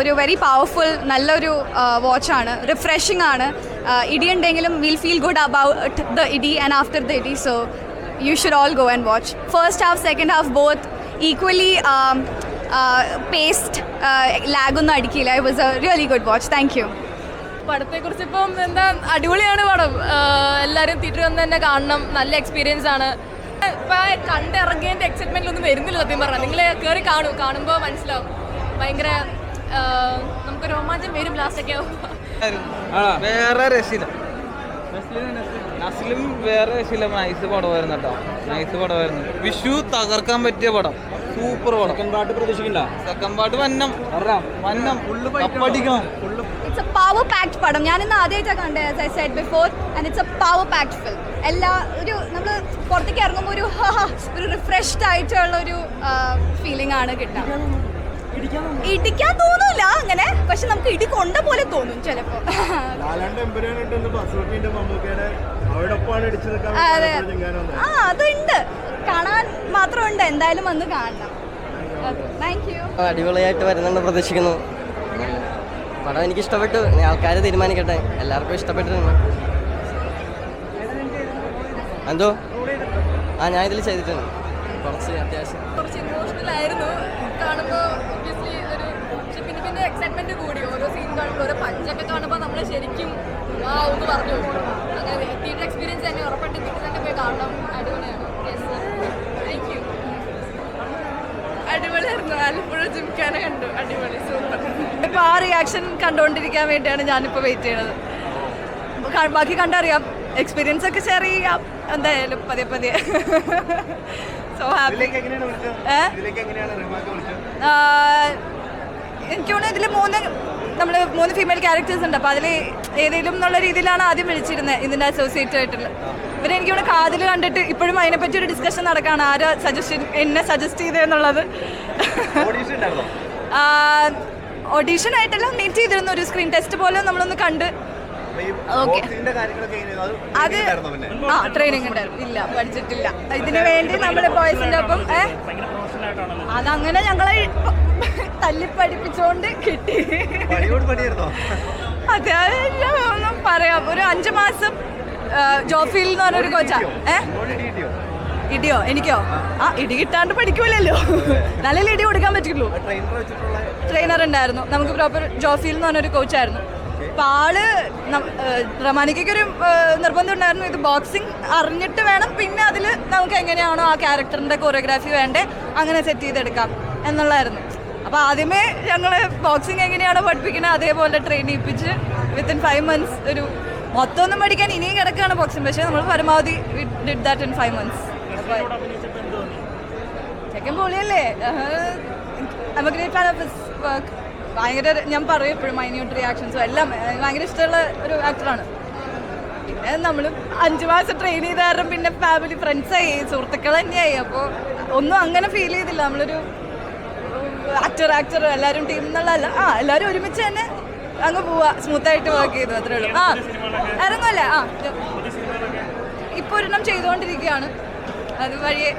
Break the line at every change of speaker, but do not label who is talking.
ഒരു very powerful നല്ലൊരു വാച്ചാണ് refreshing ആണ്. ഇടി ഉണ്ടെങ്കിലും will feel good about the ഇടി ആൻഡ് ആഫ്റ്റർ ദ ഇടി. So you should all go and watch first half second half both equally paced ലാഗൊന്നും അടിക്കില്ല. It was a really good watch thank you
പടത്തെ കുറിച്ച് ഇപ്പം എന്താ അടിപൊളിയാണ് പടം. എല്ലാവരും തിയേറ്ററിൽ വന്ന് തന്നെ കാണണം. നല്ല എക്സ്പീരിയൻസ് ആണ്. ഇപ്പം കണ്ടിറങ്ങിയതിന്റെ എക്സൈറ്റ്മെന്റ് ഒന്നും വരുന്നില്ല സത്യം പറഞ്ഞാൽ നിങ്ങൾ കയറി കാണും. കാണുമ്പോൾ മനസ്സിലാവും. ഭയങ്കര നമുക്ക് രോമാഞ്ചം വരും ലാസ്റ്റ് ഒക്കെ ആവുമ്പോൾ
വേറെ രക്ഷയില്ല. നസ്ലിം വേറെ രക്ഷയില്ല. നൈസ് പടമായിരുന്നു കേട്ടോ. നൈസ് പടമായിരുന്നു വിഷു തകർക്കാൻ പറ്റിയ പടം. സൂപ്പർ പടം. സെക്കൻഡ് പാട്ട് പ്രതീക്ഷിക്കണ്ട. സെക്കൻഡ് പാട്ട് വന്നം. വന്നം. കപ്പടിക്കണം.
ഇറ്റ്സ് എ പവർ പാക്ഡ് പടം. ഞാൻ ഇന്ന് ആദ്യമായിട്ടാണ് കണ്ടത് as I said before and it's a power packed film എല്ലാ ഒരു നമ്മൾ പുറത്തേക്ക് ഇറങ്ങുമ്പോൾ ഒരു ഒരു റിഫ്രഷ്ഡ് ആയിട്ടുള്ള ഒരു ഫീലിംഗ് ആണ് കിട്ടുക ഇടിക്കാൻ തോന്നൂല. അങ്ങനെ പക്ഷെ നമുക്ക് ഇടി കൊണ്ട പോലെ തോന്നും ചിലപ്പോ. അതെ. ആ അതുണ്ട്. കാണാൻ മാത്രമുണ്ട്. എന്തായാലും വന്ന് കാണണം. താങ്ക് യു
അടിപൊളിയായിട്ട് വരുന്നുണ്ട് പ്രതീക്ഷിക്കുന്നു. പടം എനിക്ക് ഇഷ്ടപ്പെട്ടു ആൾക്കാർ തീരുമാനിക്കട്ടെ. എല്ലാവർക്കും ഇഷ്ടപ്പെട്ടിട്ടുണ്ട്. എന്തോ? ആ ഞാൻ ഇതിൽ ചെയ്തിട്ടുണ്ട്. കുറച്ച് അത്യാവശ്യം.
കുറച്ച് ഇമോഷണൽ ആയിരുന്നു കാണുമ്പോൾ ഒബ്വിയസ്ലി ഒരു പക്ഷെ പിന്നെ പിന്നെ എക്സൈറ്റ്മെന്റ് കൂടി ഓരോ സീൻ കാണുമ്പോൾ ഓരോ പഞ്ചൊക്കെ കാണുമ്പോൾ നമ്മൾ ശരിക്കും ആ ഒന്ന് പറഞ്ഞു. അങ്ങനെ തിയേറ്റർ എക്സ്പീരിയൻസ് തന്നെ ഉറപ്പായിട്ട് വീട്ടിൽ തന്നെ പോയി കാണണം. അടിപൊളിയാണ്. താങ്ക് യു
അടിപൊളിയായിരുന്നു. ആലപ്പുഴ ജിംഖാന കണ്ടു. അടിപൊളി സൂപ്പർ ഇപ്പൊ ആ റിയാക്ഷൻ കണ്ടുകൊണ്ടിരിക്കാൻ വേണ്ടിയാണ് ഞാനിപ്പോ വെയിറ്റ് ചെയ്യണത്. ബാക്കി കണ്ടറിയാം. എക്സ്പീരിയൻസ് ഒക്കെ ഷെയർ ചെയ്യാം. എന്തായാലും പതിയെ പതിയെ. സോ ഹാപ്പി എനിക്ക് തോന്നുന്നു ഇതിൽ മൂന്ന് നമ്മൾ മൂന്ന് ഫീമെയിൽ ക്യാരക്ടേഴ്സ് ഉണ്ട്. അപ്പോൾ അതിൽ ഏതെങ്കിലും എന്നുള്ള രീതിയിലാണ് ആദ്യം വിളിച്ചിരുന്നത് ഇതിന്റെ അസോസിയേറ്റ് ആയിട്ടുള്ള. പിന്നെ എനിക്കിവിടെ കാതിൽ കണ്ടിട്ട് ഇപ്പോഴും അതിനെപ്പറ്റി ഒരു ഡിസ്കഷൻ നടക്കുകയാണ് ആരാ സജഷൻ എന്നെ സജസ്റ്റ് ചെയ്തതെന്നുള്ളത്
ഓഡീഷൻ ആയിട്ടല്ല
ഓഡീഷൻ ആയിട്ടെല്ലാം മീറ്റ് ചെയ്തിരുന്നു. ഒരു സ്ക്രീൻ ടെസ്റ്റ് പോലെ നമ്മളൊന്ന് കണ്ട്.
അത്
ആ ട്രെയിനിങ് ഉണ്ടായിരുന്നു. ഇല്ല പഠിച്ചിട്ടില്ല. ഇതിനു വേണ്ടി നമ്മൾ ബോയ്സിന്റെ ഒപ്പം അതങ്ങനെ ഞങ്ങളെ തല്ലി പഠിപ്പിച്ചുകൊണ്ട് കിട്ടി. അത്യാവശ്യം ഒന്നും പറയാം. ഒരു അഞ്ചു മാസം ജോഫിയിൽ ജോഫിൽ എന്ന് പറഞ്ഞൊരു കോച്ചാ. ഏ? ഇടിയോ? എനിക്കോ? ആ. ഇടി കിട്ടാണ്ട് പഠിക്കൂലല്ലോ നല്ല ഇടി കൊടുക്കാൻ പറ്റുള്ളൂ
ട്രെയിനർ
ഉണ്ടായിരുന്നു. നമുക്ക് പ്രോപ്പർ ജോഫിൽ എന്ന് പറഞ്ഞൊരു കോച്ചായിരുന്നു അപ്പൊ ആൾ റമാനിക്കൊരു നിർബന്ധം ഉണ്ടായിരുന്നു. ഇത് ബോക്സിംഗ് അറിഞ്ഞിട്ട് വേണം. പിന്നെ അതിൽ നമുക്ക് എങ്ങനെയാണോ ആ ക്യാരക്ടറിന്റെ കൊറിയോഗ്രാഫി വേണ്ടേ അങ്ങനെ സെറ്റ് ചെയ്തെടുക്കാം എന്നുള്ളതായിരുന്നു. അപ്പോൾ ആദ്യമേ ഞങ്ങൾ ബോക്സിങ് എങ്ങനെയാണ് പഠിപ്പിക്കുന്നത് അതേപോലെ ട്രെയിൻ ചെയ്യിപ്പിച്ച് വിത്തിൻ ഫൈവ് മന്ത്സ് ഒരു മൊത്തം ഒന്നും പഠിക്കാൻ ഇനിയും കിടക്കുകയാണ് ബോക്സിങ് പക്ഷേ നമ്മൾ പരമാവധി did that in five months ചെക്കൻ പൊളിയല്ലേ? വർക്ക് ഭയങ്കര ഞാൻ പറയും എപ്പോഴും മൈന്യൂട്ട് റിയാക്ഷൻസും എല്ലാം ഭയങ്കര ഇഷ്ടമുള്ള ഒരു ആക്ടറാണ് പിന്നെ നമ്മൾ അഞ്ച് മാസം ട്രെയിൻ ചെയ്ത കാരണം പിന്നെ ഫാമിലി ഫ്രണ്ട്സായി സുഹൃത്തുക്കൾ തന്നെയായി. അപ്പോൾ ഒന്നും അങ്ങനെ ഫീൽ ചെയ്തില്ല. നമ്മളൊരു ആക്ടർ ആക്ടർ എല്ലാവരും ടീം എന്നുള്ളതല്ല ആ എല്ലാവരും ഒരുമിച്ച് തന്നെ അങ്ങ് പോവാ. സ്മൂത്തായിട്ട് വർക്ക് ചെയ്തു അത്രേ ഉള്ളൂ. ആ ഇറങ്ങുമല്ലേ ആ ഇപ്പോൾ ഒരെണ്ണം ചെയ്തുകൊണ്ടിരിക്കുകയാണ്. അത് വഴിയെ